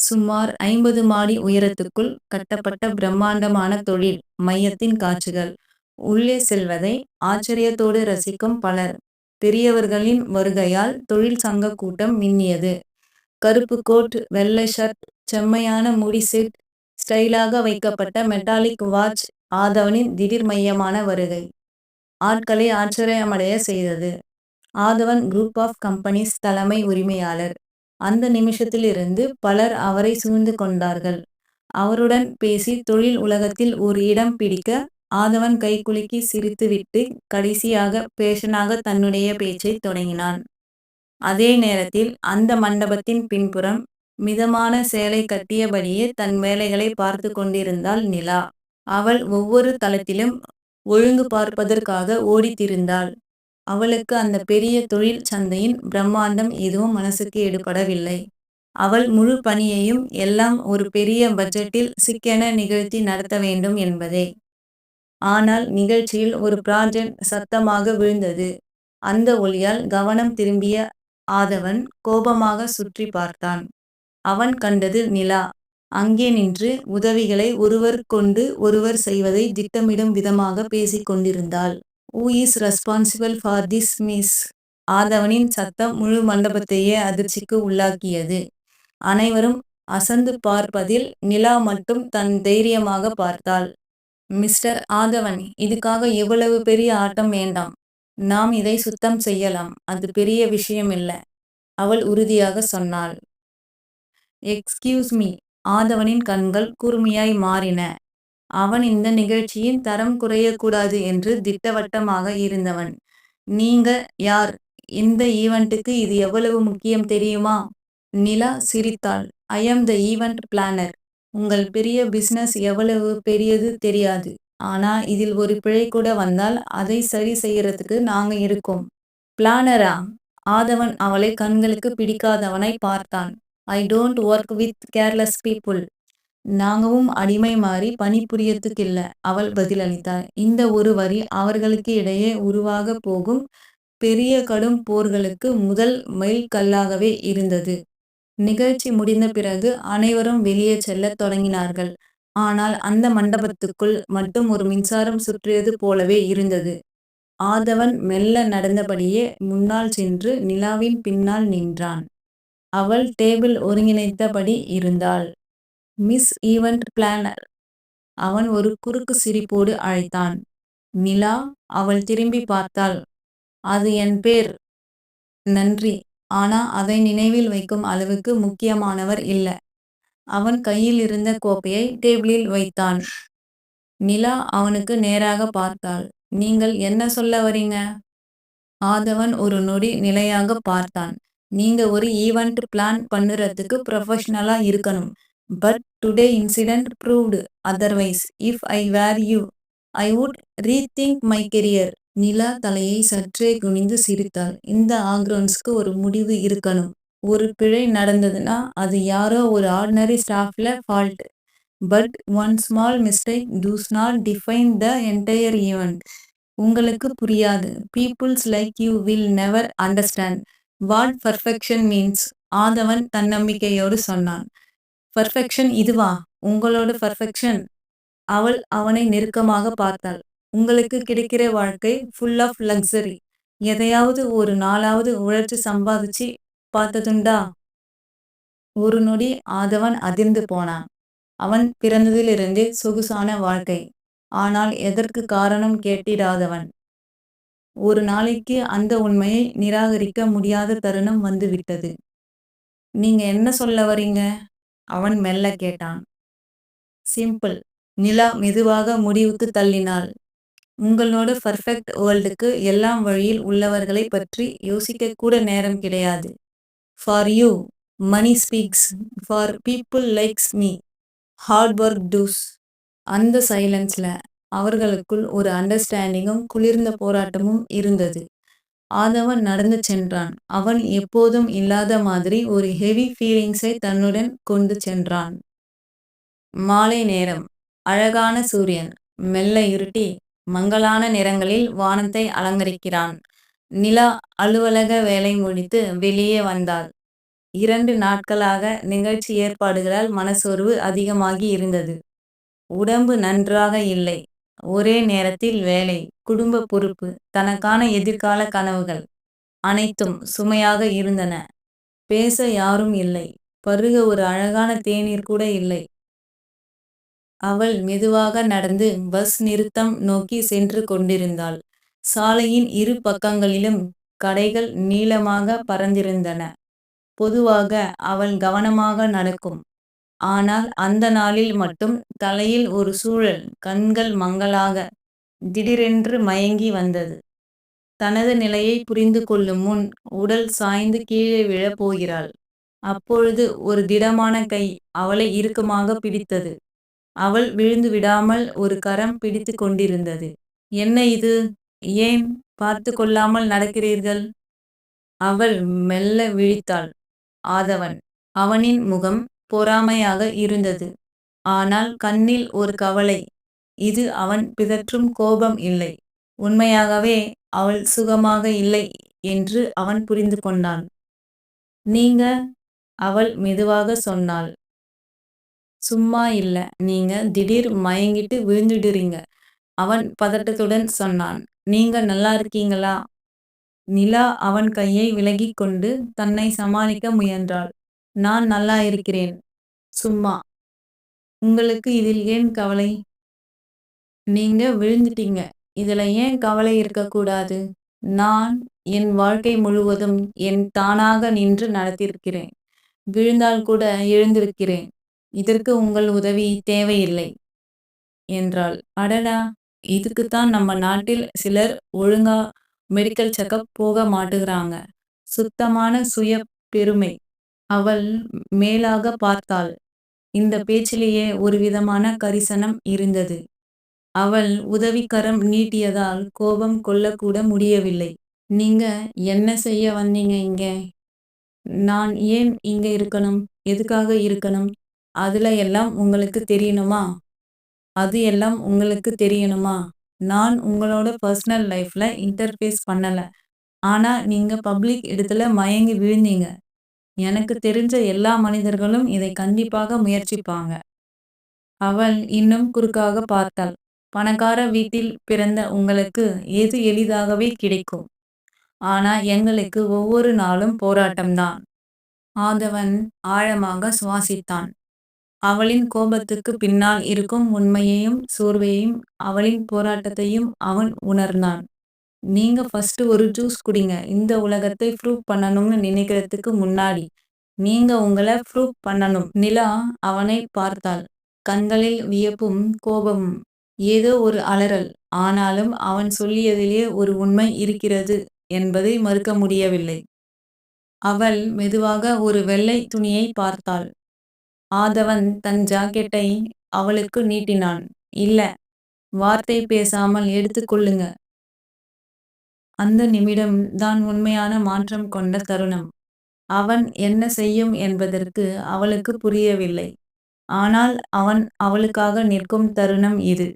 சுமார் ஐம்பது மாடி உயரத்துக்குள் கட்டப்பட்ட பிரம்மாண்டமான தொழில் மையத்தின் காட்சிகள். உள்ளே செல்வதை ஆச்சரியத்தோடு ரசிக்கும் பலர். பெரியவர்களின் வருகையால் தொழில் சங்க கூட்டம் மின்னியது. கருப்பு கோட், வெள்ளை ஷர்ட், செம்மையான முடி செட், ஸ்டைலாக வைக்கப்பட்ட மெட்டாலிக் வாட்ச் ஆதவனின் திடீர் மையமான வருகை. ஆட்களை ஆச்சரியமடைய செய்தது. ஆதவன் குரூப் ஆஃப் கம்பெனிஸ் தலைமை உரிமையாளர். அந்த நிமிஷத்திலிருந்து பலர் அவரை சூழ்ந்து கொண்டார்கள். அவருடன் பேசி தொழில் உலகத்தில் ஒரு இடம் பிடிக்க ஆதவன் கைகுலுக்கி சிரித்துவிட்டு கடைசியாக பேஷனாக தன்னுடைய பேச்சை தொடங்கினான். அதே நேரத்தில் அந்த மண்டபத்தின் பின்புறம் மிதமான சேலை கட்டியபடியே தன் வேலைகளை பார்த்து கொண்டிருந்தாள் நிலா. அவள் ஒவ்வொரு தளத்திலும் ஒழுங்கு பார்ப்பதற்காக ஓடித்திருந்தாள் அவளுக்கு அந்த பெரிய தொழில் சந்தையின் பிரம்மாண்டம் எதுவும் மனசுக்கு எடுபடவில்லை. அவள் முழு பணியையும் எல்லாம் ஒரு பெரிய பட்ஜெட்டில் சிக்கென நிகழ்த்தி நடத்த வேண்டும் என்பதே. ஆனால் நிகழ்ச்சியில் ஒரு ப்ராஜெக்ட் சத்தமாக விழுந்தது. அந்த ஒளியால் கவனம் திரும்பிய ஆதவன் கோபமாக சுற்றி பார்த்தான். அவன் கண்டது நிலா. அங்கே நின்று உதவிகளை ஒருவர் கொண்டு ஒருவர் செய்வதை திட்டமிடும் விதமாக பேசிக் கொண்டிருந்தாள். Who is responsible for this miss? ஆதவனின் சத்தம் முழு மண்டபத்தையே அதிர்ச்சிக்கு உள்ளாக்கியது. அனைவரும் அசந்து பார்ப்பதில் நிலா மட்டும் தன் தைரியமாக பார்த்தாள். மிஸ்டர் ஆதவன் இதுக்காக இவ்வளவு பெரிய ஆட்டம் வேண்டாம். நாம் இதை சுத்தம் செய்யலாம். அது பெரிய விஷயமில்ல. அவள் உறுதியாக சொன்னாள். Excuse me. ஆதவனின் கண்கள் கூர்மையாய் மாறின. அவன் இந்த நிகழ்ச்சியின் தரம் குறையக்கூடாது என்று திட்டவட்டமாக இருந்தவன். நீங்க யார்? இந்த ஈவெண்ட்டுக்கு இது எவ்வளவு முக்கியம் தெரியுமா? நிலா சிரித்தாள். I am the event planner. உங்கள் பெரிய பிசினஸ் எவ்வளவு பெரியது தெரியாது. ஆனா இதில் ஒரு பிழை கூட வந்தால் அதை சரி செய்யறதுக்கு நாங்க இருக்கோம். பிளானரா? ஆதவன் அவளை கண்களுக்கு பிடிக்காதவனை பார்த்தான். I don't work with careless people. நாங்கவும் அடிமை மாறி பணிபுரியத்துக்கு இல்லை அவள் பதிலளித்தாள். இந்த ஒரு வரி அவர்களுக்கு இடையே உருவாகப் போகும் பெரிய கடும் போர்களுக்கு முதல் மைல் கல்லாகவே இருந்தது. நிகழ்ச்சி முடிந்த பிறகு அனைவரும் வெளியே செல்ல தொடங்கினார்கள். ஆனால் அந்த மண்டபத்துக்குள் மட்டும் ஒரு மின்சாரம் சுற்றியது போலவே இருந்தது. ஆதவன் மெல்ல நடந்தபடியே முன்னால் சென்று நிலாவின் பின்னால் நின்றான். அவள் டேபிள் ஒருங்கிணைத்தபடி இருந்தாள். Miss event planner. அவன் ஒரு குறுக்கு சிரிப்போடு அழைத்தான். நிலா? அவள் திரும்பி பார்த்தாள். அது என் பேர். நன்றி. ஆனா அதை நினைவில் வைக்கும் அளவுக்கு முக்கியமானவர் இல்ல. அவன் கையில் இருந்த கோப்பையை டேபிளில் வைத்தான். நிலா அவனுக்கு நேராக பார்த்தாள். நீங்கள் என்ன சொல்ல வரீங்க? ஆதவன் ஒரு நொடி நிலையாக பார்த்தான். நீங்க ஒரு ஈவெண்ட் பிளான் பண்ணுறதுக்கு ப்ரொஃபஷனலா இருக்கணும். But today incident proved otherwise. If I were you, I would rethink my career. Nila தலையை சற்றே குனிந்து சிரித்தாள். இந்த ஆக்ரோன்ஸ்க்கு ஒரு முடிவு இருக்கணும். ஒரு பிழை நடந்ததுன்னா அது யாரோ ஒரு ordinary ஸ்டாஃப்ல fault. But one small mistake does not define the entire event. உங்களுக்கு புரியாது. Peoples like you will never understand what perfection means. Aadhavan தன்னம்பிக்கையோடு சொன்னான். பர்ஃபெக்ஷன் இதுவா? உங்களோட பர்ஃபெக்ஷன்? அவள் அவனை நெருக்கமாக பார்த்தாள். உங்களுக்கு கிடைக்கிற வாழ்க்கை ஃபுல் ஆஃப் லக்ஸரி. எதையாவது ஒரு நாளாவது உழைச்சு சம்பாதிச்சு பார்த்ததுண்டா? ஒரு நொடி ஆதவன் அதிர்ந்து போனான். அவன் பிறந்ததிலிருந்தே சொகுசான வாழ்க்கை. ஆனால் எதற்கு காரணம் கேட்டிடாதவன் ஒரு நாளைக்கு அந்த உண்மையை நிராகரிக்க முடியாத தருணம் வந்துவிட்டது. நீங்க என்ன சொல்ல வரீங்க? அவன் மெல்ல கேட்டான். சிம்பிள். நிலா மெதுவாக முடிவுக்கு தள்ளினாள். உங்களோட பர்ஃபெக்ட் வேர்ல்டுக்கு எல்லாம் வழியில் உள்ளவர்களைப் பற்றி யோசிக்க கூட நேரம் கிடையாது. For you, money speaks. For people likes me, hard work does. அந்த சைலன்ஸ்ல அவர்களுக்குள் ஒரு அண்டர்ஸ்டாண்டிங்கும் குளிர்ந்த போராட்டமும் இருந்தது. ஆதவன் நடந்து சென்றான். அவன் எப்போதும் இல்லாத மாதிரி ஒரு ஹெவி ஃபீலிங்ஸை தன்னுடன் கொண்டு சென்றான். மாலை நேரம். அழகான சூரியன். மெல்ல இருட்டி, மங்கலான நிறங்களில் வானத்தை அலங்கரிக்கிறான். நிலா அலுவலக வேலை முடித்து வெளியே வந்தாள். இரண்டு நாட்களாக நிகழ்ச்சி ஏற்பாடுகளால் மனசோர்வு அதிகமாகி இருந்தது. உடம்பு நன்றாக இல்லை. ஒரே நேரத்தில் வேலை, குடும்ப பொறுப்பு, தனக்கான எதிர்கால கனவுகள் அனைத்தும் சுமையாக இருந்தன. பேச யாரும் இல்லை. பருக ஒரு அழகான தேநீர் கூட இல்லை. அவள் மெதுவாக நடந்து பஸ் நிறுத்தம் நோக்கி சென்று கொண்டிருந்தாள். சாலையின் இரு பக்கங்களிலும் கடைகள் நீளமாக பறந்திருந்தன பொதுவாக அவள் கவனமாக நடக்கும். ஆனால் அந்த நாளில் மட்டும் தலையில் ஒரு சூழல் கண்கள் மங்கலாக திடீரென்று மயங்கி வந்தது. தனது நிலையை புரிந்து கொள்ளும் முன் உடல் சாய்ந்து கீழே விழப் போகிறாள். அப்பொழுது ஒரு திடமான கை அவளை இறுக்கமாக பிடித்தது. அவள் விழுந்து விடாமல் ஒரு கரம் பிடித்துக் கொண்டிருந்தது. என்ன இது? ஏன் பார்த்து கொள்ளாமல் நடக்கிறீர்கள்? அவள் மெல்ல விழித்தாள். ஆதவன். அவனின் முகம் பொறாமையாக இருந்தது. ஆனால் கண்ணில் ஒரு கவலை. இது அவன் பிதற்றும் கோபம் இல்லை. உண்மையாகவே அவள் சுகமாக இல்லை என்று அவன் புரிந்து கொண்டான். நீங்க? அவள் மெதுவாக சொன்னாள். சும்மா இல்ல. நீங்க திடீர் மயங்கிட்டு விழுந்துடுறீங்க. அவன் பதட்டத்துடன் சொன்னான். நீங்க நல்லா இருக்கீங்களா? நிலா அவன் கையை விலகி கொண்டு தன்னை சமாளிக்க முயன்றாள். நான் நல்லா இருக்கிறேன். சும்மா. உங்களுக்கு இதில் ஏன் கவலை? நீங்க விழுந்துட்டீங்க. இதுல ஏன் கவலை இருக்கக்கூடாது? நான் என் வாழ்க்கை முழுவதும் என் தானாக நின்று நடத்திருக்கிறேன். விழுந்தால் கூட எழுந்திருக்கிறேன். இதற்கு உங்கள் உதவி தேவையில்லை. என்றாள். அடடா. இதுக்குத்தான் நம்ம நாட்டில் சிலர் ஒழுங்கா மெடிக்கல் செக்கப் போக மாட்டுகிறாங்க. சுத்தமான சுய பெருமை. அவள் மேலாக பார்த்தாள். இந்த பேச்சிலேயே ஒரு விதமான கரிசனம் இருந்தது. அவள் உதவிக்கரம் நீட்டியதால் கோபம் கொள்ளக்கூட முடியவில்லை. நீங்க என்ன செய்ய வந்தீங்க இங்க? நான் ஏன் இங்க இருக்கணும்? எதுக்காக இருக்கணும்? அதுல எல்லாம் உங்களுக்கு தெரியணுமா? அது எல்லாம் உங்களுக்கு தெரியணுமா? நான் உங்களோட பர்சனல் லைஃப்ல இன்டர்ஃபேஸ் பண்ணல. ஆனா நீங்க பப்ளிக் இடத்துல மயங்கி விழுந்தீங்க. எனக்கு தெரிஞ்ச எல்லா மனிதர்களும் இதை கண்டிப்பாக முயற்சிப்பாங்க. அவள் இன்னும் குறுக்காக பார்த்தாள். பணக்கார வீட்டில் பிறந்த உங்களுக்கு எது எளிதாகவே கிடைக்கும். ஆனா எங்களுக்கு ஒவ்வொரு நாளும் போராட்டம்தான். ஆதவன் ஆழமாக சுவாசித்தான். அவளின் கோபத்துக்கு பின்னால் இருக்கும் உண்மையையும் சோர்வையும் அவளின் போராட்டத்தையும் அவன் உணர்ந்தான். நீங்க ஃபர்ஸ்ட் ஒரு ஜூஸ் குடிங்க. இந்த உலகத்தை ப்ரூவ் பண்ணணும்னு நினைக்கிறதுக்கு முன்னாடி நீங்க உங்கள ப்ரூவ் பண்ணணும். நிலா அவனை பார்த்தாள். கண்களில் வியப்பும் கோபமும். ஏதோ ஒரு அலறல். ஆனாலும் அவன் சொல்லியதிலே ஒரு உண்மை இருக்கிறது என்பதை மறுக்க முடியவில்லை. அவள் மெதுவாக ஒரு வெள்ளை துணியை பார்த்தாள். ஆதவன் தன் ஜாக்கெட்டை அவளுக்கு நீட்டினான். இல்ல. வார்த்தை பேசாமல் எடுத்துக்கொள்ளுங்க அந்த நிமிடம் தான் உண்மையான மாற்றம் கொண்ட தருணம். அவன் என்ன செய்யும் என்பதற்கு அவளுக்கு புரியவில்லை. ஆனால் அவன் அவளுக்காக நிற்கும் தருணம் இது.